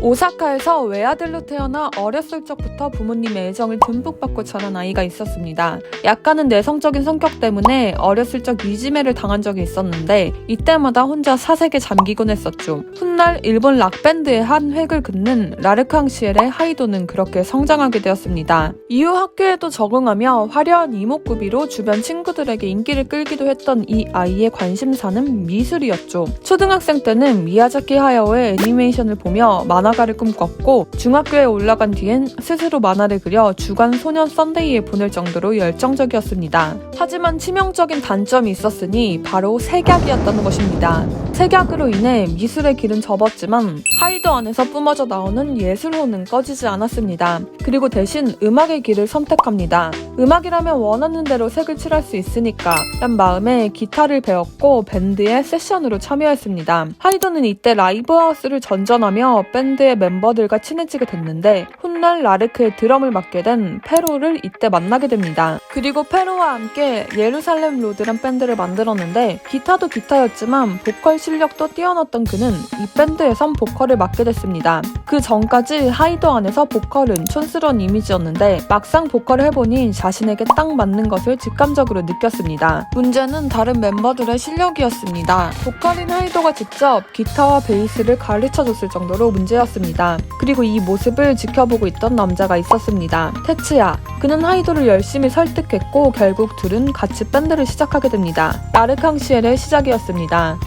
오사카에서 외아들로 태어나 어렸을 적부터 부모님의 애정을 듬뿍 받고 자란 아이가 있었습니다. 약간은 내성적인 성격 때문에 어렸을 적 이지매를 당한 적이 있었는데 이때마다 혼자 사색에 잠기곤 했었죠. 훗날 일본 락밴드의 한 획을 긋는 라르캉 시엘의 하이도는 그렇게 성장하게 되었습니다. 이후 학교에도 적응하며 화려한 이목구비로 주변 친구들에게 인기를 끌기도 했던 이 아이의 관심사는 미술이었죠. 초등학생 때는 미야자키 하야오의 애니메이션을 보며 만화가를 꿈꿨고 중학교에 올라간 뒤엔 스스로 만화를 그려 주간 소년 썬데이에 보낼 정도로 열정적이었습니다. 하지만 치명적인 단점이 있었으니 바로 색약이었다는 것입니다. 색약으로 인해 미술의 길은 접었지만 하이도 안에서 뿜어져 나오는 예술호는 꺼지지 않았습니다. 그리고 대신 음악의 길을 선택합니다. 음악이라면 원하는 대로 색을 칠할 수 있으니까 란 마음에 기타를 배웠고 밴드의 세션으로 참여했습니다. 하이도는 이때 라이브하우스를 전전하며 밴드의 멤버들과 친해지게 됐는데 훗날 라르크의 드럼을 맡게 된 페로를 이때 만나게 됩니다. 그리고 페로와 함께 예루살렘 로드란 밴드를 만들었는데 기타도 기타였지만 보컬 실력도 뛰어났던 그는 이 밴드에선 보컬을 맡게 됐습니다. 그 전까지 하이도 안에서 보컬은 촌스러운 이미지였는데 막상 보컬을 해보니 자신에게 딱 맞는 것을 직감적으로 느꼈습니다. 문제는 다른 멤버들의 실력이었습니다. 보컬인 하이도가 직접 기타와 베이스를 가르쳐줬을 정도로 문제였습니다. 그리고 이 모습을 지켜보고 있던 남자가 있었습니다. 테츠야. 그는 하이도를 열심히 설득했고 결국 둘은 같이 밴드를 시작하게 됩니다. 라르캉시엘의 시작이었습니다.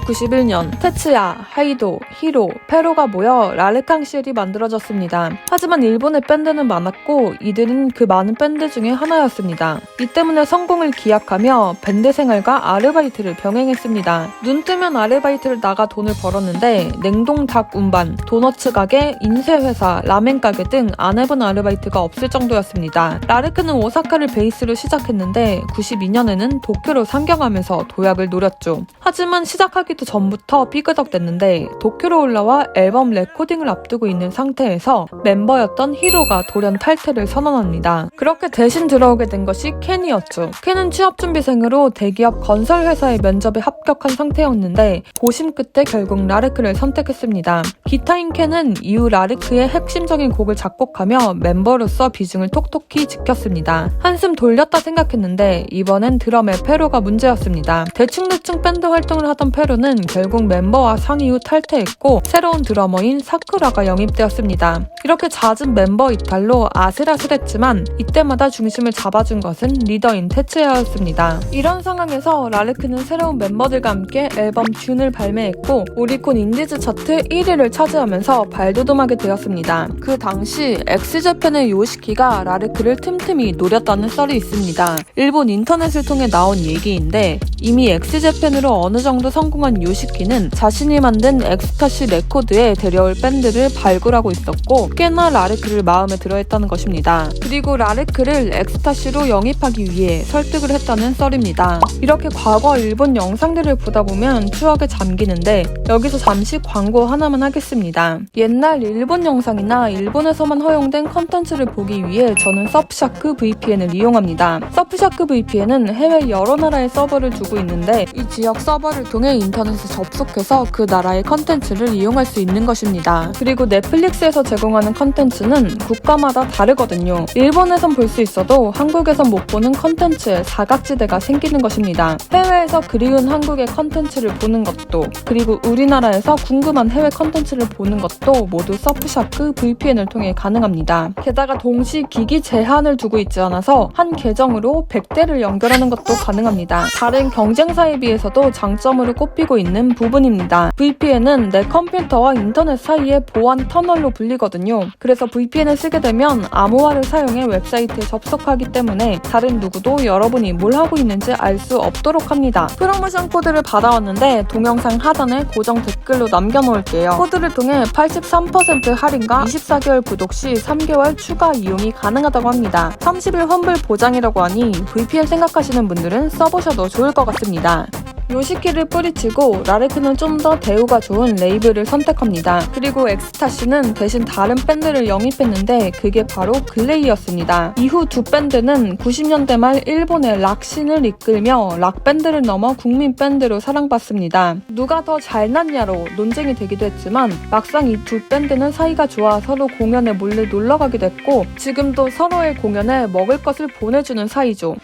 1991년 테츠야, 하이도, 히로, 페로가 모여 라르캉시엘이 만들어졌습니다. 하지만 일본의 밴드는 많았고 이들은 그 많은 밴드 중에 하나였습니다. 이 때문에 성공을 기약하며 밴드 생활과 아르바이트를 병행했습니다. 눈 뜨면 아르바이트를 나가 돈을 벌었는데 냉동 닭 운반, 도너츠 가게, 인쇄 회사, 라멘 가게 등 안 해본 아르바이트가 없을 정도였습니다. 라르크는 오사카를 베이스로 시작했는데 92년에는 도쿄로 상경하면서 도약을 노렸죠. 하지만 시작하기 도 전부터 삐그덕댔는데 도쿄로 올라와 앨범 레코딩을 앞두고 있는 상태에서 멤버였던 히로가 돌연 탈퇴를 선언합니다. 그렇게 대신 들어오게 된 것이 켄이었죠. 켄은 취업준비생으로 대기업 건설회사의 면접에 합격한 상태였는데 고심 끝에 결국 라르크를 선택했습니다. 기타인 켄은 이후 라르크의 핵심적인 곡을 작곡하며 멤버로서 비중을 톡톡히 지켰습니다. 한숨 돌렸다 생각했는데 이번엔 드럼의 페로가 문제였습니다. 대충대충 밴드 활동을 하던 페로 는 결국 멤버와 상의 후 탈퇴했고 새로운 드러머인 사쿠라가 영입되었습니다. 이렇게 잦은 멤버 이탈로 아슬아슬했지만 이때마다 중심을 잡아준 것은 리더인 테츠야였습니다. 이런 상황에서 라르크는 새로운 멤버들과 함께 앨범 듄을 발매했고 오리콘 인디즈 차트 1위를 차지하면서 발돋움하게 되었습니다. 그 당시 엑스제팬의 요시키가 라르크를 틈틈이 노렸다는 썰이 있습니다. 일본 인터넷을 통해 나온 얘기인데 이미 엑스제팬으로 어느 정도 성공한 요시키는 자신이 만든 엑스타시 레코드에 데려올 밴드를 발굴하고 있었고 꽤나 라르크를 마음에 들어했다는 것입니다. 그리고 라르크를 엑스타시로 영입하기 위해 설득을 했다는 썰입니다. 이렇게 과거 일본 영상들을 보다 보면 추억에 잠기는데 여기서 잠시 광고 하나만 하겠습니다. 옛날 일본 영상이나 일본에서만 허용된 컨텐츠를 보기 위해 저는 서프샤크 VPN을 이용합니다. 서프샤크 VPN은 해외 여러 나라의 서버를 두고 있는데 이 지역 서버를 통해 인터넷에 접속해서 그 나라의 컨텐츠를 이용할 수 있는 것입니다. 그리고 넷플릭스에서 제공하는 컨텐츠는 국가마다 다르거든요. 일본에선 볼 수 있어도 한국에선 못 보는 컨텐츠에 사각지대가 생기는 것입니다. 해외에서 그리운 한국의 컨텐츠를 보는 것도 그리고 우리나라에서 궁금한 해외 컨텐츠를 보는 것도 모두 서프샤크 VPN을 통해 가능합니다. 게다가 동시 기기 제한을 두고 있지 않아서 한 계정으로 100대를 연결하는 것도 가능합니다. 다른 경쟁사에 비해서도 장점으로 꼽 히고 있는 부분입니다. VPN은 내 컴퓨터와 인터넷 사이의 보안 터널로 불리거든요. 그래서 VPN을 쓰게 되면 암호화를 사용해 웹사이트에 접속하기 때문에 다른 누구도 여러분이 뭘 하고 있는지 알 수 없도록 합니다. 프로모션 코드를 받아왔는데 동영상 하단에 고정 댓글로 남겨놓을게요. 코드를 통해 83% 할인과 24개월 구독 시 3개월 추가 이용이 가능하다고 합니다. 30일 환불 보장이라고 하니 VPN 생각하시는 분들은 써보셔도 좋을 것 같습니다. 요시키를 뿌리치고 라르크는 좀 더 대우가 좋은 레이블을 선택합니다. 그리고 엑스타시는 대신 다른 밴드를 영입했는데 그게 바로 글레이였습니다. 이후 두 밴드는 90년대 말 일본의 락신을 이끌며 락밴드를 넘어 국민 밴드로 사랑받습니다. 누가 더 잘났냐로 논쟁이 되기도 했지만 막상 이 두 밴드는 사이가 좋아 서로 공연에 몰래 놀러 가기도 했고 지금도 서로의 공연에 먹을 것을 보내주는 사이죠.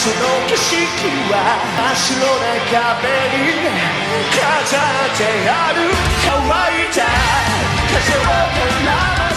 その景色は真っ白な壁に飾ってある。乾いた風を絡む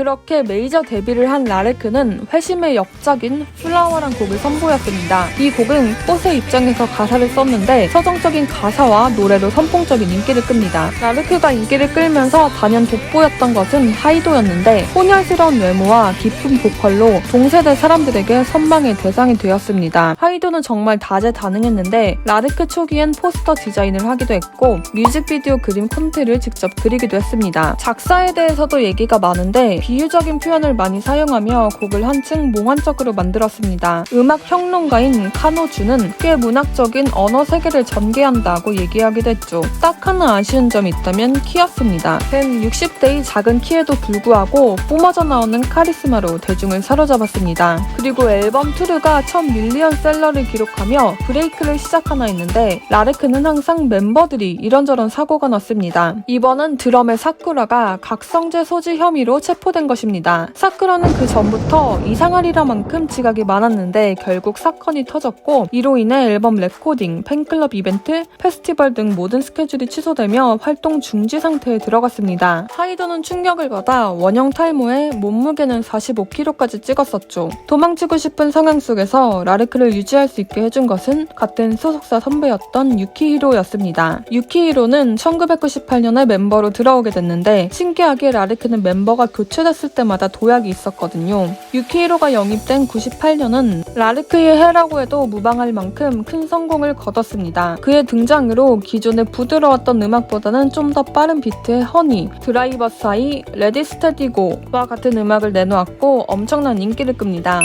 그렇게 메이저 데뷔를 한 라르크는 회심의 역작인 플라워란 곡을 선보였습니다. 이 곡은 꽃의 입장에서 가사를 썼는데 서정적인 가사와 노래로 선풍적인 인기를 끕니다. 라르크가 인기를 끌면서 단연 돋보였던 것은 하이도였는데 혼혈스러운 외모와 깊은 보컬로 동세대 사람들에게 선망의 대상이 되었습니다. 하이도는 정말 다재다능했는데 라르크 초기엔 포스터 디자인을 하기도 했고 뮤직비디오 그림 콘테를 직접 그리기도 했습니다. 작사에 대해서도 얘기가 많은데 비유적인 표현을 많이 사용하며 곡을 한층 몽환적으로 만들었습니다. 음악 평론가인 카노주는 꽤 문학적인 언어 세계를 전개한다고 얘기하기도 했죠. 딱 하나 아쉬운 점이 있다면 키였습니다. 벤 60대의 작은 키에도 불구하고 뿜어져 나오는 카리스마로 대중을 사로잡았습니다. 그리고 앨범 투르가 첫 밀리언 셀러를 기록하며 브레이크를 시작하나 했는데 라르크는 항상 멤버들이 이런저런 사고가 났습니다. 이번은 드럼의 사쿠라가 각성제 소지 혐의로 체포된 것입니다. 사쿠라는 그 전부터 이상하리라 만큼 지각이 많았는데 결국 사건이 터졌고 이로 인해 앨범 레코딩, 팬클럽 이벤트, 페스티벌 등 모든 스케줄이 취소되며 활동 중지 상태에 들어갔습니다. 하이더는 충격을 받아 원형 탈모에 몸무게는 45kg까지 찍었었죠. 도망치고 싶은 상황 속에서 라르크를 유지할 수 있게 해준 것은 같은 소속사 선배였던 유키히로였습니다. 유키히로는 1998년에 멤버로 들어오게 됐는데 신기하게 라르크는 멤버가 교체 됐을 때마다 도약이 있었거든요. 유키히로가 영입된 98년은 라르크의 해라고 해도 무방할 만큼 큰 성공을 거뒀습니다. 그의 등장으로 기존의 부드러웠던 음악보다는 좀 더 빠른 비트의 허니, 드라이버 사이, 레디 스테디고와 같은 음악을 내놓았고 엄청난 인기를 끕니다.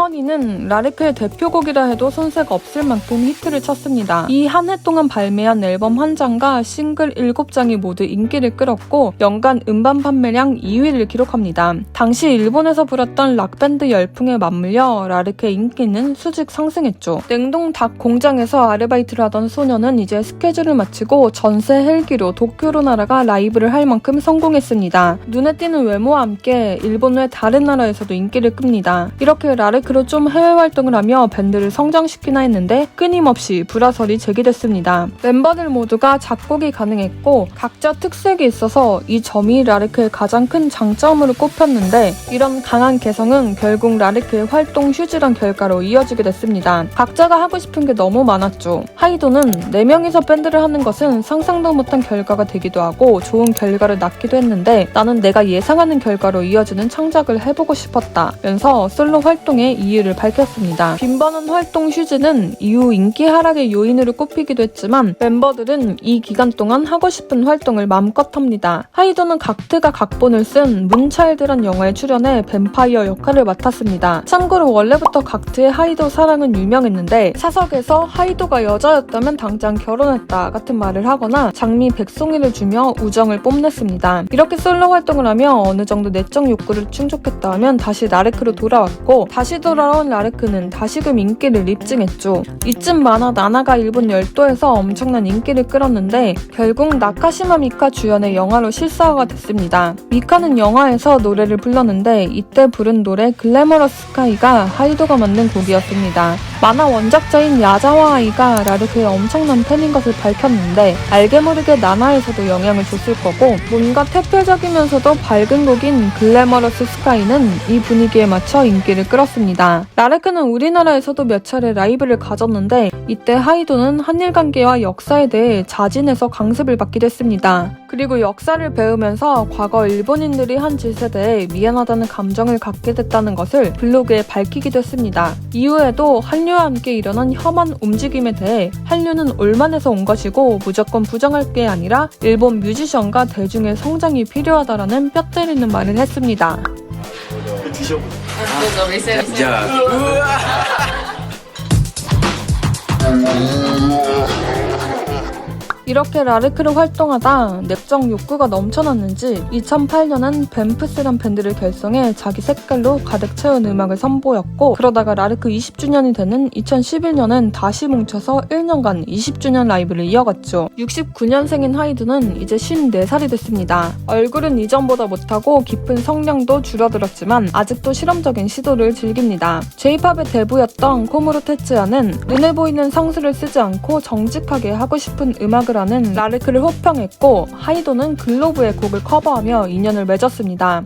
허니는 라르크의 대표곡이라 해도 손색 없을 만큼 히트를 쳤습니다. 이 한 해 동안 발매한 앨범 한 장과 싱글 7장이 모두 인기를 끌었고 연간 음반 판매량 2위를 기록합니다. 당시 일본에서 불었던 락밴드 열풍에 맞물려 라르크의 인기는 수직 상승했죠. 냉동 닭 공장에서 아르바이트를 하던 소녀는 이제 스케줄을 마치고 전세 헬기로 도쿄로 날아가 라이브를 할 만큼 성공했습니다. 눈에 띄는 외모와 함께 일본 외 다른 나라에서도 인기를 끕니다. 이렇게 라르 크로 좀 해외 활동을 하며 밴드를 성장시키나 했는데 끊임없이 불화설이 제기됐습니다. 멤버들 모두가 작곡이 가능했고 각자 특색이 있어서 이 점이 라르크의 가장 큰 장점으로 꼽혔는데 이런 강한 개성은 결국 라르크의 활동 휴지란 결과로 이어지게 됐습니다. 각자가 하고 싶은 게 너무 많았죠. 하이도는 4명이서 밴드를 하는 것은 상상도 못한 결과가 되기도 하고 좋은 결과를 낳기도 했는데 나는 내가 예상하는 결과로 이어지는 창작을 해보고 싶었다 면서 솔로 활동의 이유를 밝혔습니다. 빈번한 활동 휴지는 이후 인기 하락의 요인으로 꼽히기도 했지만 멤버들은 이 기간 동안 하고 싶은 활동을 마음껏 합니다. 하이도는 각트가 각본을 쓴 문차일드란 영화에 출연해 뱀파이어 역할을 맡았습니다. 참고로 원래부터 각트의 하이도 사랑은 유명했는데 사석에서 하이도가 여자였다면 당장 결혼했다 같은 말을 하거나 장미 백송이를 주며 우정을 뽐냈습니다. 이렇게 솔로 활동을 하며 어느 정도 내적 욕구를 충족했다 하면 다시 나르크로 돌아왔고 했고 다시 돌 아온 라르크는 다시금 인기를 입증했죠. 이쯤 만화 나나가 일본 열도에서 엄청난 인기를 끌었는데 결국 나카시마 미카 주연의 영화로 실사화가 됐습니다. 미카는 영화에서 노래를 불렀는데 이때 부른 노래 글래머러스 스카이가 하이도가 만든 곡이었습니다. 만화 원작자인 야자와 아이가 라르크의 엄청난 팬인 것을 밝혔는데 알게 모르게 나나에서도 영향을 줬을 거고 뭔가 태폐적이면서도 밝은 곡인 글래머러스 스카이는 이 분위기에 맞춰 인기를 끌었습니다. 라르크는 우리나라에서도 몇 차례 라이브를 가졌는데 이때 하이도는 한일 관계와 역사에 대해 자진해서 강습을 받기도 했습니다. 그리고 역사를 배우면서 과거 일본인들이 한 짓에 대해 미안하다는 감정을 갖게 됐다는 것을 블로그에 밝히기도 했습니다. 이후에도 한류 한류와 함께 일어난 혐한 움직임에 대해 한류는 올만해서 온 것이고 무조건 부정할 게 아니라 일본 뮤지션과 대중의 성장이 필요하다라는 뼈 때리는 말을 했습니다. 드셔보세요. 이렇게 라르크로 활동하다 냅정 욕구가 넘쳐났는지 2008년엔 뱀프스란 밴드를 결성해 자기 색깔로 가득 채운 음악을 선보였고 그러다가 라르크 20주년이 되는 2011년엔 다시 뭉쳐서 1년간 20주년 라이브를 이어갔죠. 69년생인 하이드는 이제 54살이 됐습니다. 얼굴은 이전보다 못하고 깊은 성량도 줄어들었지만 아직도 실험적인 시도를 즐깁니다. J-팝의 대부였던 코무로 테츠야는 눈에 보이는 상수를 쓰지 않고 정직하게 하고 싶은 음악을 라는 라르크를 호평했고 하이도는 글로브의 곡을 커버하며 인연을 맺었습니다.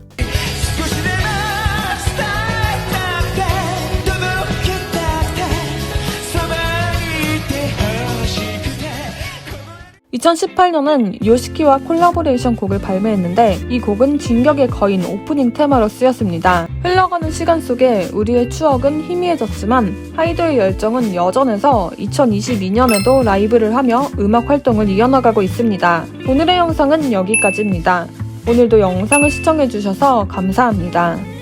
(2018년은) 요시키와 콜라보레이션 곡을 발매했는데 이 곡은 진격의 거인 오프닝 테마로 쓰였습니다. 흘러가는 시간 속에 우리의 추억은 희미해졌지만 하이도의 열정은 여전해서 2022년에도 라이브를 하며 음악 활동을 이어나가고 있습니다. 오늘의 영상은 여기까지입니다. 오늘도 영상을 시청해주셔서 감사합니다.